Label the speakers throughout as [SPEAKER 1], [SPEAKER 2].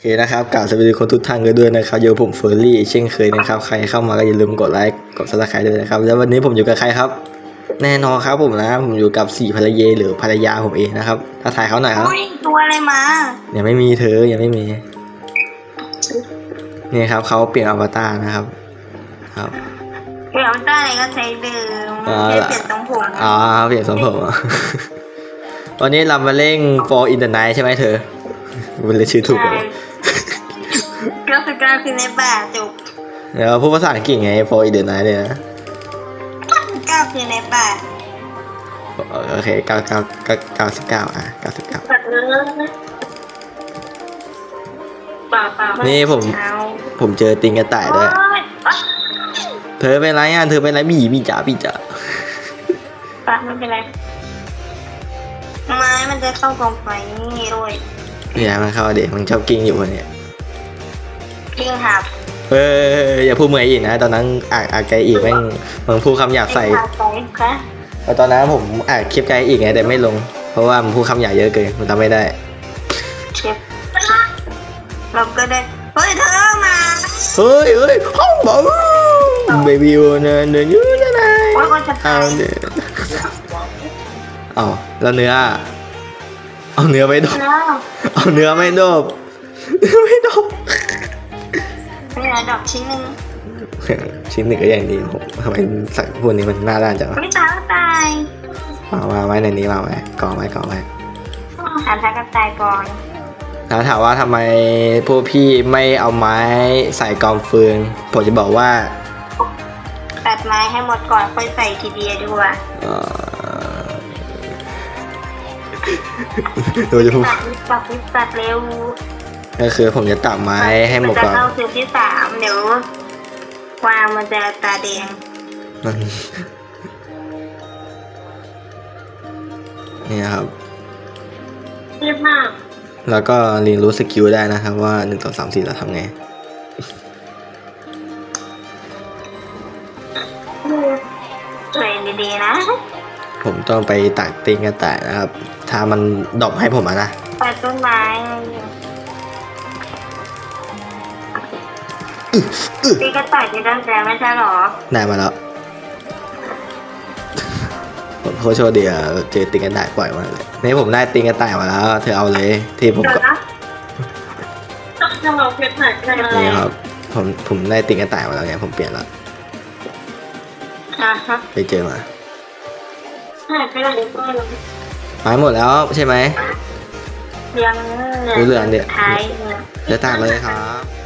[SPEAKER 1] โอเคนะครับกล่าวสวัสดีคนทุกท่านกันด้วยนะครับอยู่กับผมเฟอร์รี่เช่นเคยนะครับใครเข้ามาก็อย่าลืมกดไลค์กดซับสไครต์ด้วยนะครับ แล้ววันนี้ผมอยู่กับใครครับ แน่นอนครับผมนะผมอยู่กับสี่ภรรยาหรือภรรยาผมเองนะครับถ้าถ่ายเขาหน่อยครับ
[SPEAKER 2] อุ้ยตัวอะไรมา
[SPEAKER 1] ยังไม่มีเธอยังไม่มีนี่ครับเขาเปลี่ยนอวตารนะครับ ครับ
[SPEAKER 2] เดี๋ยวได้อะไรก็ใช้เดิม
[SPEAKER 1] อ่า
[SPEAKER 2] แค่เปลี่ยนตรงผม
[SPEAKER 1] อ๋อเปลี่ยนทรงผมอะวันนี้เรามาเล่ง for in the night ใช่ไหมเธอมันเลยชื่อถูกเหรอ
[SPEAKER 2] ก็คือการคือในป่าจบ
[SPEAKER 1] แล้วพูดภาษาอังกฤษไง for in the night เนี่ยนะ
[SPEAKER 2] ก้าวคือในป่า
[SPEAKER 1] โอเคเก้าเก้าเก้าเก้าสิบเก้าอะเก้าสิบเก้า
[SPEAKER 2] ปัดเนื้อป่าป่า
[SPEAKER 1] นี่ผม
[SPEAKER 2] เอา
[SPEAKER 1] ผมเจอติงกระต่ายด้วย
[SPEAKER 2] โอ๊ยอ๊ะ
[SPEAKER 1] เธอเป็นไรอะ เธอเป็นไรบีบีจ๋าบีจ๋า
[SPEAKER 2] ป่าไม่เป็นไรไม้มันจะเข้ากองไฟนี่ด้วย
[SPEAKER 1] อย่ามันเข้าเด็กมันชอบกิ้งอยู่คนเนี้ย
[SPEAKER 2] กิ้งหับ
[SPEAKER 1] เอออย่าพูดเหมือนอีกนะ ตอนนั้นอ่านอ่านไกลอีกแม่งมึงพูดคำหยาบใส่
[SPEAKER 2] กิ้งหับใส่ค่ะ
[SPEAKER 1] แต่ตอนนั้นผมอ่านคลิปไกลอีกไงแต่ไม่ลง เพราะว่ามันพูดคำหยาบเยอะเกินมันทำไม่ได้
[SPEAKER 2] เชฟเราก็ได้เฮ้ยเธอมา
[SPEAKER 1] เฮ้ยเฮ้ยห้องบอกเบบี้วันเดินอยู่นะนาย
[SPEAKER 2] โอ้ยคนจะ
[SPEAKER 1] เอา
[SPEAKER 2] ตาย
[SPEAKER 1] เนื้อเอาแล้วเนื้อ เอาเนื้อไม่ดบ
[SPEAKER 2] แล้ว
[SPEAKER 1] เอาเนื้อไม่ดบ ไม่ดบ
[SPEAKER 2] นี่นะดอกชิ้นหนึ่ง
[SPEAKER 1] ชิ้นหนึ่งก็ยังดีผมทำไมสักพวกนี้มันน่าด้านจังวะ
[SPEAKER 2] ไม่ตายก็ตาย
[SPEAKER 1] มามาไว้ในนี้มาไว้กองไว้กองไว้
[SPEAKER 2] หาทางกระตายก่อน
[SPEAKER 1] แล้วถามว่าทำไมพวกพี่ไม่เอาไม้ใส่กองฟืนผมจะบอกว่า
[SPEAKER 2] ตัดไม้ให้หมดก่อนค่อยใส่ทีเดียวดีกว่า
[SPEAKER 1] เอ่อโดยจะพูด
[SPEAKER 2] ตัดนิดตัดนิดตัดเร็ว
[SPEAKER 1] ก็คือผมจะตัดไม้ให้หมด
[SPEAKER 2] นจะ
[SPEAKER 1] ก่อน
[SPEAKER 2] เข้าคืนที่สามเดี๋ยววางมันจะตาแดง
[SPEAKER 1] มันนี่ครับ
[SPEAKER 2] เรียบมาก
[SPEAKER 1] แล้วก็เรียนรู้สกิลได้นะครับว่าหนึ่งสองสามสี่เราทำไง
[SPEAKER 2] สวยดีๆนะ
[SPEAKER 1] ผมต้องไปตักติงกระต่ายนะครับ ถ้ามันดรอปให้ผมอะนะ
[SPEAKER 2] ตัดต้นไม้ ตีกระต่ายที่ตั้งใจไม่ใช่หรอ
[SPEAKER 1] ได้มาแล้วโคโชคดีอะเจอติงกระต่ายปล่อยมาเลยนี่ผมได้ติงกระต่ายมาแล้ว เธอเอาเลยที่ผมก็
[SPEAKER 2] จะเอาเพชรไหนใช่ไหม
[SPEAKER 1] นี่ครับผมผมได้ติงกระต่ายมาแล้วไงผมเปลี่ยนแล้ว
[SPEAKER 2] อะฮะ
[SPEAKER 1] ไปเจอมา
[SPEAKER 2] หายไปไหนก็
[SPEAKER 1] หายหมดแล้วใช่ไหม
[SPEAKER 2] ยัง
[SPEAKER 1] รู้เรื่องเนี่ย
[SPEAKER 2] เนี่ย
[SPEAKER 1] เดี๋ยวตักเลยครับ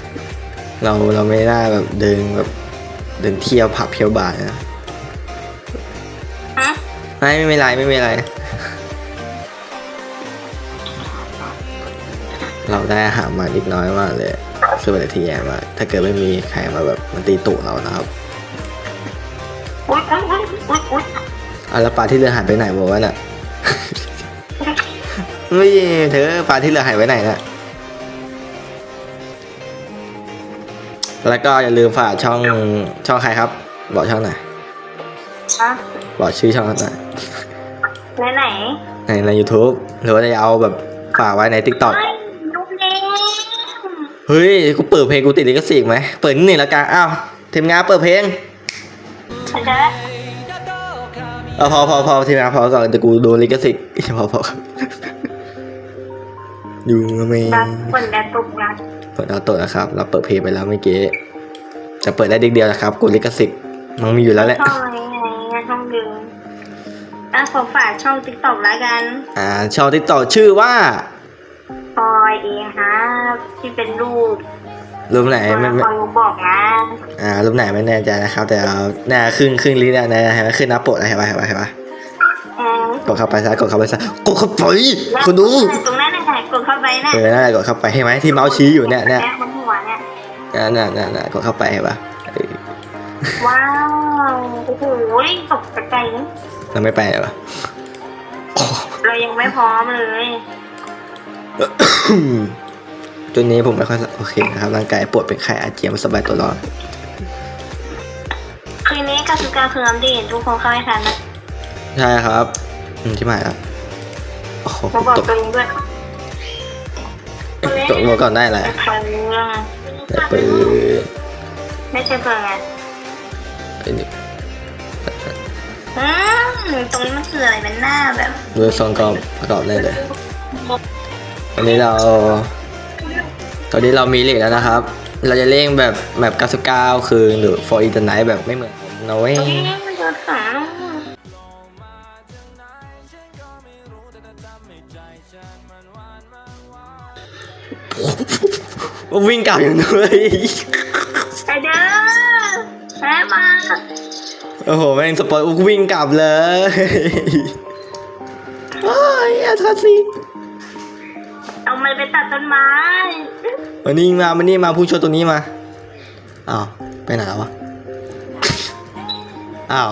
[SPEAKER 1] เราเราไม่ได้แบบเดินแบบเดินเที่ยวผับเที่ยวบาร์นะ
[SPEAKER 2] ฮะ
[SPEAKER 1] ไม่ไม่เป็นไรไม่เป็นไร เราได้อาหารมาอีกน้อยมากเลยคือเป็นที่แย่มากถ้าเกิดไม่มีใครมาแบบมันตีตุเรานะครับ
[SPEAKER 2] อุ๊ยอุ๊ยอุ๊ยอุ๊ยอุ๊ย
[SPEAKER 1] อะแล้วปลาที่เหลือหายไปไหนหมดวะน่ะ ไม่เธอปลาที่เหลือหายไปไหนน่ะ แล้วก็อย่าลืมฝากช่องช่องใครครับ บอกช่องหน่อย
[SPEAKER 2] ฮะ
[SPEAKER 1] บอกชื่อช่องหน่อย
[SPEAKER 2] ไหนไหน
[SPEAKER 1] ในใน YouTube หรือว่าจะเอาแบบฝากไว้ใน TikTok
[SPEAKER 2] เฮ้ยดูเอง
[SPEAKER 1] เฮ้ยกูเปิดเพลงกูติดลิขสิทธิ์ไหมเปิดนิดหนึ่งแล้วกันอ้าวทีมงานเปิดเพลง
[SPEAKER 2] อาจารย์
[SPEAKER 1] เอาพอพอพอทีมงานพอก่อนแต่กูโดนลิขสิทธิ์พอพออยู่ไม่
[SPEAKER 2] ดันคนดันตุกนะ
[SPEAKER 1] เปิดเอาตัวนะครับ เราเปิดเพลงไปแล้วเมื่อกี้ จะเปิดได้เด็กเดียวนะครับกูลิขสิทธิ์มันมีอยู่แล้วแหละ
[SPEAKER 2] ช่องอะไรไงช่องดึงอะขอฝากช่องติ๊กต็อกแล้วกัน
[SPEAKER 1] อ่าช่องติดต่อชื่อว่า
[SPEAKER 2] พลอยเองฮะที่เป็นรูป
[SPEAKER 1] รูปไหนไม่ไม่
[SPEAKER 2] พลอยบอกนะ
[SPEAKER 1] อ่ารูปไหนไม่แน่ใจนะครับ แต่เอาหน้าครึ่งครึ่งลิ้นเนี่ยนะเห็นไหมขึ้นหน้าปกนะเห็นปะเห็นปะเห็นปะ
[SPEAKER 2] เออก
[SPEAKER 1] ดเข้าไปซะกดเข้าไปซะกดเข้าไปคุณดู
[SPEAKER 2] ตรงนั้นน่ะถ่าย กดเข้าไปน่ะ
[SPEAKER 1] เออนั่นแหละกดเข้าไปเห็นไหมที่เมาส์ชี้อยู่เนี่ยเนี่ย
[SPEAKER 2] บนหัวเนี่ย
[SPEAKER 1] นั่นน่ะนั่นน่ะกดเข้าไปเห็นปะเออ
[SPEAKER 2] ว้าวโอ้โหตกกระใจนะ
[SPEAKER 1] เราไม่ไปเหรอโอ้
[SPEAKER 2] เรายังไม่พร้อมเลย
[SPEAKER 1] ตัวนี้ผมไม่ค่อยโอเคนะครับร่างกายปวดเป็นไข้อาเจียนไม่สบายตัวร้อน
[SPEAKER 2] คืนนี้กับสุการคืออัปเดตทุกคนเข้าให้ทันนะ
[SPEAKER 1] ใช่ครับ อืมที่หมายแล้วโอ้โห
[SPEAKER 2] มาบอก
[SPEAKER 1] ตก
[SPEAKER 2] ตัวเองด้วย คนเล่น
[SPEAKER 1] กดบอกก่อนได้แหละ
[SPEAKER 2] เฟือง
[SPEAKER 1] ปืน
[SPEAKER 2] ไม่ใช่เฟืองไง
[SPEAKER 1] ไอ้นี่
[SPEAKER 2] อืมตรงนี้มันคืออะไรเป็นหน้าแบบ
[SPEAKER 1] ดูซองกรอบประกอบได้เลยตอนนี้เรา ตอนนี้เรามีเหล็กแล้วนะครับ เราจะเล่งแบบแบบ99คืนหรือ for eternite แบบไม่เหมือนผมนะเว้ย วิ่งกลับอย่างด้วย
[SPEAKER 2] ไปเด้อแพ้มา
[SPEAKER 1] โอ้โหแม่งสปอยอุ๊กวิ่งกลับเลยโอ้ยอาทัสซี่
[SPEAKER 2] เอามันไปตัดต้นไม้
[SPEAKER 1] มานี่มามานี่มาผู้ชนตัวนี้มา อ้าว ไปไหนแล้ววะ อ้าว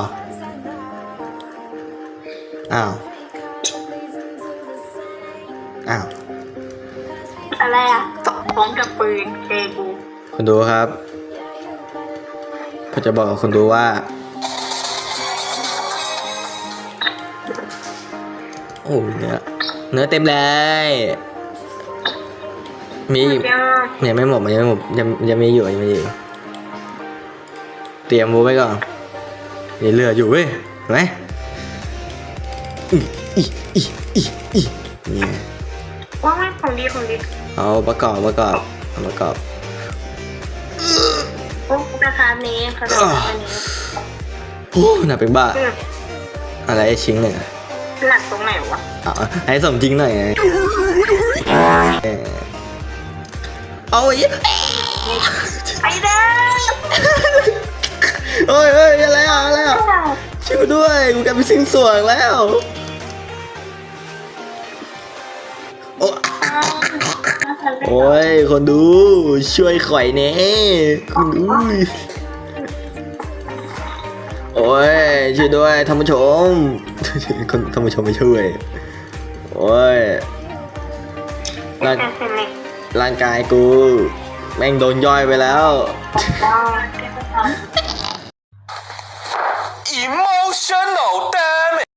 [SPEAKER 1] อ้าว อ้าว
[SPEAKER 2] อะไรอะพร้อมกับปืนเคกู
[SPEAKER 1] คุณดูครับผมจะบอกกับคุณดูว่า โอ้เนื้อเนื้อเต็มเลย มีอีก
[SPEAKER 2] เดี๋ยว
[SPEAKER 1] ยังไม่หมดมันยังไม่หมดยังยังมีอยู่ยังมีอยู่ เตรียมบูไว้ก่อนมีเลือดอยู่เว้ยเห็นไหมอีอีอีอีอีนี่
[SPEAKER 2] ว่าไม่ ของดีของดี
[SPEAKER 1] เอาประกอบประกอบเอาประกอบ
[SPEAKER 2] โอ้ราคานี้เขาจะอันนี้
[SPEAKER 1] โอ้หนักเป็นบ้า
[SPEAKER 2] อืม
[SPEAKER 1] อะไรไอ้ชิ้งหนึ่งอะ
[SPEAKER 2] หลักตรงไหนวะ
[SPEAKER 1] เอาให้สมจริงหน่อยไงเออเอาอีก
[SPEAKER 2] ไปเด้อ
[SPEAKER 1] โอ้ยเอ้ยอะไรอะอะไรอะช่วยด้วยกูกลายเป็นสิ่งส่วงแล้ว โอ้ย คนดูช่วยข่อยเน่คนดูโอ้ยช่วยด้วยท่านผู้ชมคนท่านผู้ชมไม่ช่วย โอ้ยร่างร่างกายกู แม่งโดนย่อยไปแล้ว
[SPEAKER 2] อ๋อ
[SPEAKER 3] emotional damage.